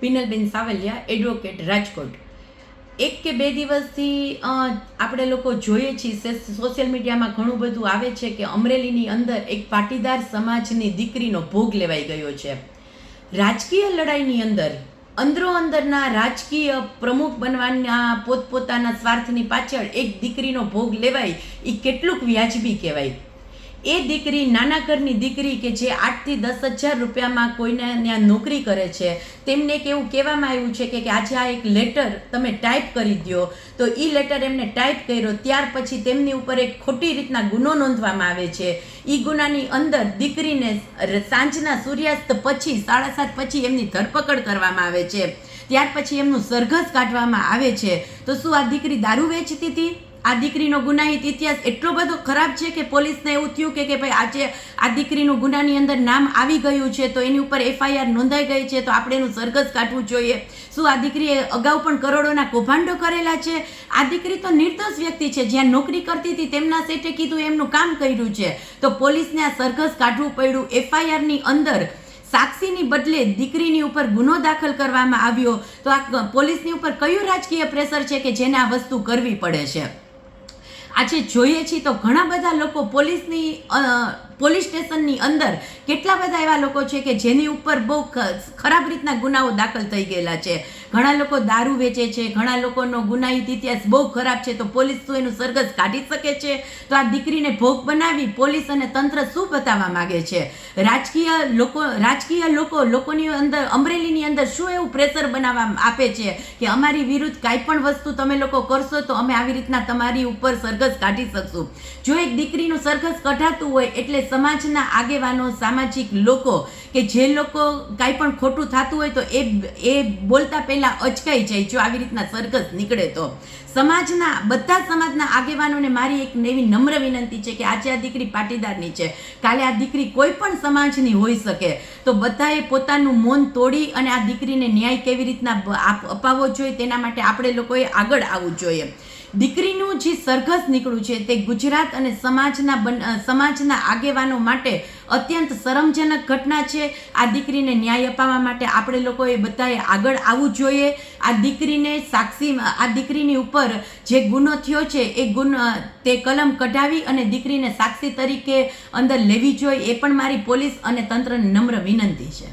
Pinalben Savaliya advocate Rajkot. એક કે બે દિવસથી આપણે લોકો જોઈએ છીએ સોશિયલ મીડિયામાં ઘણું બધું આવે છે કે અમરેલીની અંદર એક પાટીદાર સમાજની દીકરીનો ભોગ લેવાઈ ગયો છે. રાજકીય લડાઈની અંદર, અંદરો અંદરના રાજકીય પ્રમુખ બનવાના પોતપોતાના સ્વાર્થની પાછળ એક દીકરીનો ભોગ લેવાય એ કેટલુંક વ્યાજબી કહેવાય. એ દીકરી નાના ઘરની દીકરી કે જે આઠથી દસ હજાર રૂપિયામાં કોઈને ત્યાં નોકરી કરે છે, તેમને કેવું કહેવામાં આવ્યું છે કે આજે આ એક લેટર તમે ટાઈપ કરી દો તો એ લેટર એમને ટાઈપ કર્યો, ત્યાર પછી તેમની ઉપર એક ખોટી રીતના ગુનો નોંધવામાં આવે છે. એ ગુનાની અંદર દીકરીને સાંજના સૂર્યાસ્ત પછી, સાડા સાત પછી એમની ધરપકડ કરવામાં આવે છે. ત્યાર પછી એમનું સરઘસ કાઢવામાં આવે છે. તો શું આ દીકરી દારૂ વેચતી હતી? આ દીકરીનો ગુનાહિત ઇતિહાસ એટલો બધો ખરાબ છે કે પોલીસને એવું થયું કે કે ભાઈ આજે આ દીકરીનું ગુનાની અંદર નામ આવી ગયું છે, તો એની ઉપર એફઆઈઆર નોંધાઈ ગઈ છે, તો આપણે એનું સરઘસ કાઢવું જોઈએ. શું આ દીકરીએ અગાઉ પણ કરોડોના કૌભાંડો કરેલા છે? આ દીકરી તો નિર્દોષ વ્યક્તિ છે, જ્યાં નોકરી કરતી હતી તેમના સેટે કીધું એમનું કામ કર્યું છે. તો પોલીસને આ સરઘસ કાઢવું પડ્યું. એફઆઈઆરની અંદર સાક્ષીની બદલે દીકરીની ઉપર ગુનો દાખલ કરવામાં આવ્યો. તો આ પોલીસની ઉપર કયું રાજકીય પ્રેશર છે કે જેને આ વસ્તુ કરવી પડે છે? આજે જોઈએ છીએ તો ઘણા બધા લોકો પોલીસની પોલીસ સ્ટેશનની અંદર કેટલા બધા એવા લોકો છે કે જેની ઉપર બહુ ખરાબ રીતના ગુનાઓ દાખલ થઈ ગયેલા છે. ઘણા લોકો દારૂ વેચે છે, ઘણા લોકોનો ગુનાહિત ઇતિહાસ બહુ ખરાબ છે, તો પોલીસ શું એનું સરઘસ કાઢી શકે છે. તો આ દીકરીને ભોગ બનાવી પોલીસ અને તંત્ર શું બતાવવા માગે છે? રાજકીય લોકો રાજકીય લોકો લોકોની અંદર, અમરેલીની અંદર શું એવું પ્રેશર બનાવવા આપે છે કે અમારી વિરુદ્ધ કાંઈ પણ વસ્તુ તમે લોકો કરશો તો અમે આવી રીતના તમારી ઉપર સરઘસ કાઢી શકશું. જો એક દીકરીનું સરઘસ કઢાતું હોય એટલે સમાજના આગેવાનો, સામાજિક લોકો કે જે લોકો કાંઈ પણ ખોટું થતું હોય તો એ એ બોલતા પહેલાં અચકાઈ જાય જો આવી રીતના સરઘસ નીકળે તો. સમાજના, બધા સમાજના આગેવાનોને મારી એક એવી નમ્ર વિનંતી છે કે આજે આ દીકરી પાટીદારની છે. કાલે આ દીકરી કોઈ પણ સમાજની હોઈ શકે. તો બધાએ પોતાનું મૌન તોડી અને આ દીકરીને ન્યાય કેવી રીતના અપાવવો જોઈએ તેના માટે આપણે લોકોએ આગળ આવવું જોઈએ. દીકરીનું જે સરઘસ નીકળ્યું છે તે ગુજરાત અને સમાજના બન સમાજના આગેવાનો માટે અત્યંત શરમજનક ઘટના છે. આ દીકરીને ન્યાય અપાવવા માટે આપણે લોકોએ બધાએ આગળ આવવું જોઈએ. આ દીકરીને સાક્ષી, આ દીકરીની ઉપર જે ગુનો થયો છે એ ગુનો તે કલમ કઢાવી અને દીકરીને સાક્ષી તરીકે અંદર લેવી જોઈએ. એ પણ મારી પોલીસ અને તંત્રને નમ્ર વિનંતી છે.